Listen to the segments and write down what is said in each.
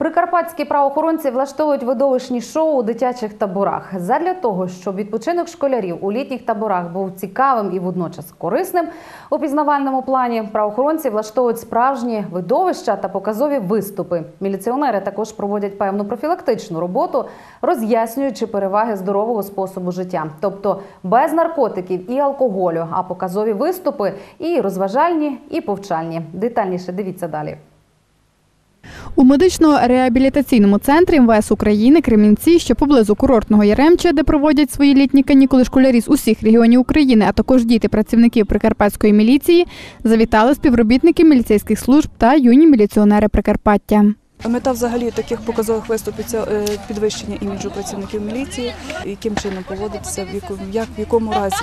Прикарпатські правоохоронці влаштовують видовищні шоу у дитячих таборах. Задля того, щоб відпочинок школярів у літніх таборах був цікавим і водночас корисним, у пізнавальному плані правоохоронці влаштовують справжні видовища та показові виступи. Міліціонери також проводять певну профілактичну роботу, роз'яснюючи переваги здорового способу життя, тобто без наркотиків і алкоголю, а показові виступи і розважальні, і повчальні. Детальніше дивіться далі. У медично-реабілітаційному центрі МВС України Кремінці, що поблизу курортного Яремча, де проводять свої літні канікули школярі з усіх регіонів України, а також діти працівників прикарпатської міліції, завітали співробітники міліцейських служб та юні міліціонери Прикарпаття. Мета взагалі таких показових виступів це е, підвищення іміджу працівників міліції, яким чином поводитися, в якому, як, в якому разі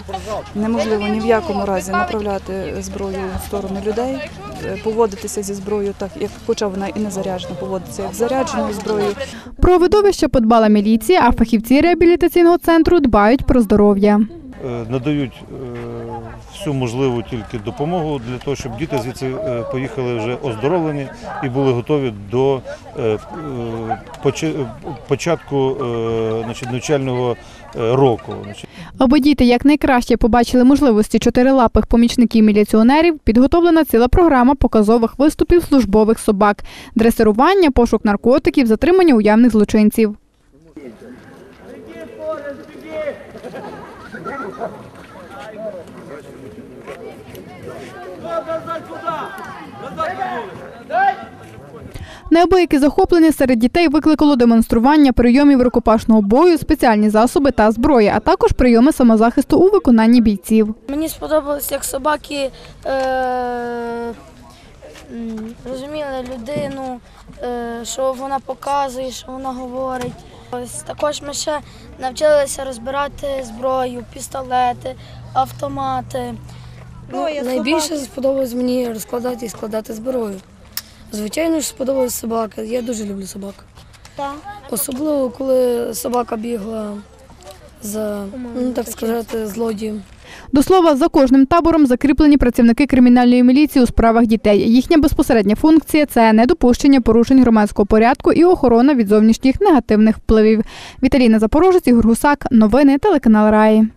неможливо ні в якому разі направляти зброю в сторону людей, поводитися зі зброєю так, як хоча вона і не заряджена, поводиться як зарядженою зброєю. Про видовище подбала міліція, а фахівці реабілітаційного центру дбають про здоров'я. е, надають е, всю можливу тільки допомогу для того, щоб діти звідси е, поїхали вже оздоровлені і були готові до е, е, поча- початку значить, навчального року. Аби діти якнайкраще побачили можливості чотирилапих помічників міліціонерів, підготовлена ціла програма показових виступів службових собак, дресирування, пошук наркотиків, затримання уявних злочинців. Неабияке захоплення серед дітей викликало демонстрування прийомів рукопашного бою, спеціальні засоби та зброї, а також прийоми самозахисту у виконанні бійців. Мені сподобалось, як собаки е, розуміли людину, е, що вона показує, що вона говорить. Ось також ми ще навчилися розбирати зброю, пістолети, автомати. Ну, найбільше сподобалось мені розкладати і складати зброю. Звичайно ж, сподобалась собака. Я дуже люблю собак. Особливо, коли собака бігла за, ну так сказати, злодієм. До слова, за кожним табором закріплені працівники кримінальної міліції у справах дітей. Їхня безпосередня функція це недопущення порушень громадського порядку і охорона від зовнішніх негативних впливів. Віталіна Запорожець, Ігор Гусак, новини телеканал Раї.